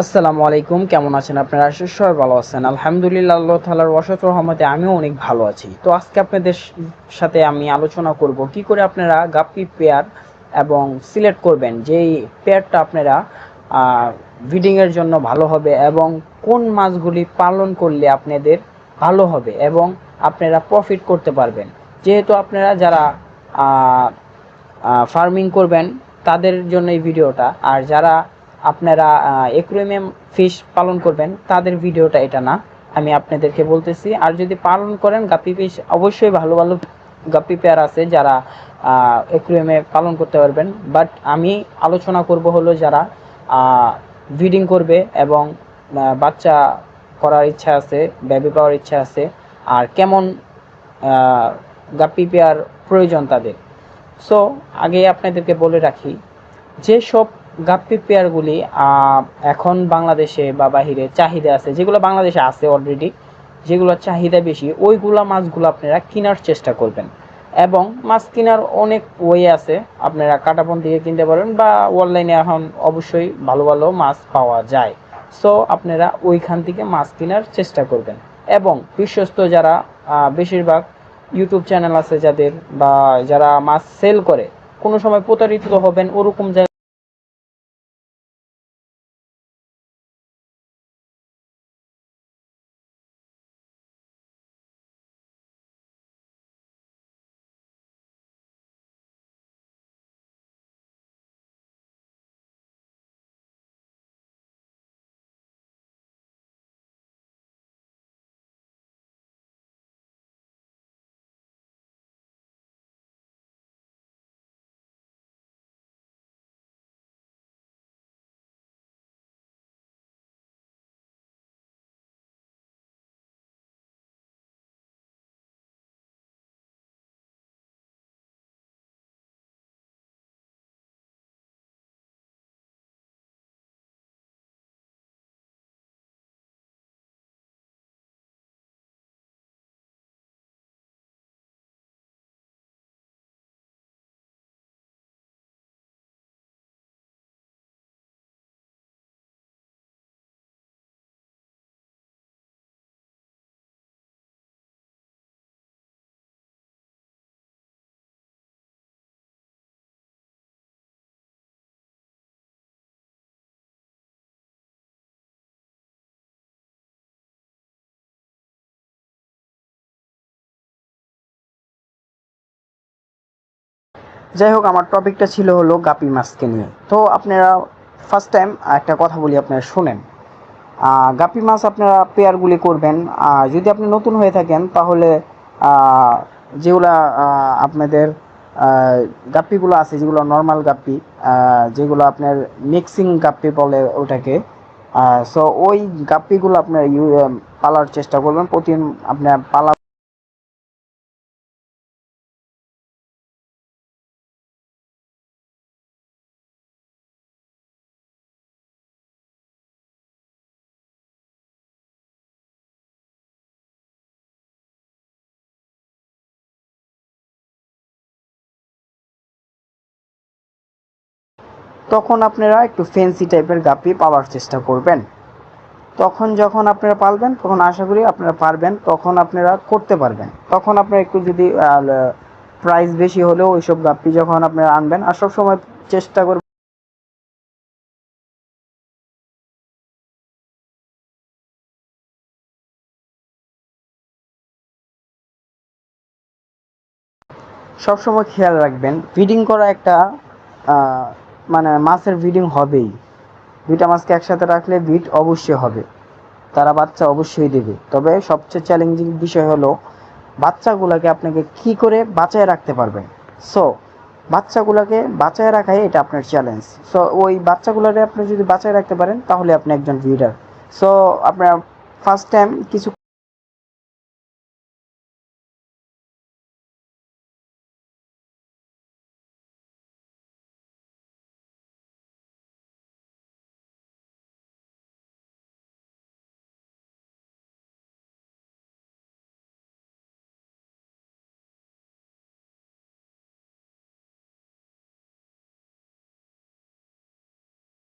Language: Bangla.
আসসালামু আলাইকুম, কেমন আছেন আপনারা? আশা করি সবাই ভালো আছেন। আলহামদুলিল্লাহ, আল্লাহ তালার অসত রহমতে আমিও অনেক ভালো আছি। তো আজকে আপনাদের সাথে আমি আলোচনা করব কি করে আপনারা গাপ্পি পেয়ার এবং সিলেক্ট করবেন, যেই পেয়ারটা আপনারা ব্রিডিংয়ের জন্য ভালো হবে এবং কোন মাছগুলি পালন করলে আপনাদের ভালো হবে এবং আপনারা প্রফিট করতে পারবেন। যেহেতু আপনারা যারা ফার্মিং করবেন, তাদের জন্য এই ভিডিওটা। আর যারা আপনারা একুরিয়াম ফিশ পালন করবেন, তাদের ভিডিওটা এটা না। আমি আপনাদেরকে বলতেছি, আর যদি পালন করেন গাপ্পি ফিশ, অবশ্যই ভালো ভালো গাপ্পি পেয়ার আছে যারা একুরিয়ামে পালন করতে পারবেন। বাট আমি আলোচনা করব হলো যারা ব্রিডিং করবে এবং বাচ্চা করার ইচ্ছা আছে বেবি পাওয়ার ইচ্ছা আছে, আর কেমন গাপ্পি পেয়ার প্রয়োজন তাদের। সো আগে আপনাদেরকে বলে রাখি যেসব গাপ্পি পেয়ারগুলি এখন বাংলাদেশে বা বাহিরে চাহিদা আছে, যেগুলো বাংলাদেশে আছে অলরেডি যেগুলো চাহিদা বেশি, ওইগুলা মাছগুলো আপনারা কেনার চেষ্টা করবেন। এবং মাছ কেনার অনেক ওয়ে আছে, আপনারা কাটাপন থেকে কিনতে পারেন বা অনলাইনে এখন অবশ্যই ভালো ভালো মাছ পাওয়া যায়। সো আপনারা ওইখান থেকে মাছ কেনার চেষ্টা করবেন। এবং বিশ্বস্ত যারা বেশিরভাগ ইউটিউব চ্যানেল আছে যাদের বা যারা মাছ সেল করে, কোনো সময় প্রতারিত হবেন, ওরকম যাই হোক আমার টপিকটা ছিল হলো গাপি মাছকে নিয়ে। তো আপনারা ফার্স্ট টাইম একটা কথা বলি, আপনারা শোনেন। গাপি মাছ আপনারা পেয়ারগুলি করবেন। যদি আপনি নতুন হয়ে থাকেন, তাহলে যেগুলা আপনাদের গাপ্পিগুলো আছে, যেগুলো নর্মাল গাপ্পি যেগুলো আপনার মিক্সিং গাপ্পি বলে ওটাকে সো ওই গাপ্পিগুলো আপনার ইউ পালার চেষ্টা করবেন। প্রতিদিন আপনার পালা তখন আপনারা একটু ফেন্সি টাইপের গাপ্পি পাওয়ার চেষ্টা করবেন। তখন যখন আপনারা পারবেন তখন আশা করি আপনারা পারবেন, তখন আপনারা করতে পারবেন। তখন আপনারা একটু যদি প্রাইস বেশি হলেও ওইসব গাপ্পি যখন আপনারা আনবেন, আর সময় চেষ্টা করবেন সবসময় খেয়াল রাখবেন। ফিডিং করা একটা মানে মাছের ব্রিডিং হবেই। দুইটা মাছকে একসাথে রাখলে ব্রিড অবশ্যই হবে। তারা বাচ্চা অবশ্যই দেবে। তবে সবচেয়ে চ্যালেঞ্জিং বিষয় হলো, বাচ্চাগুলোকে আপনাকে কি করে বাঁচায় রাখতে পারবেন? সো বাচ্চাগুলোকে বাঁচায় রাখাই এটা আপনার চ্যালেঞ্জ সো ওই বাচ্চাগুলোকে আপনি যদি বাঁচায় রাখতে পারেন, তাহলে আপনি একজন ব্রিডার সো আপনার ফার্স্ট টাইম কিছু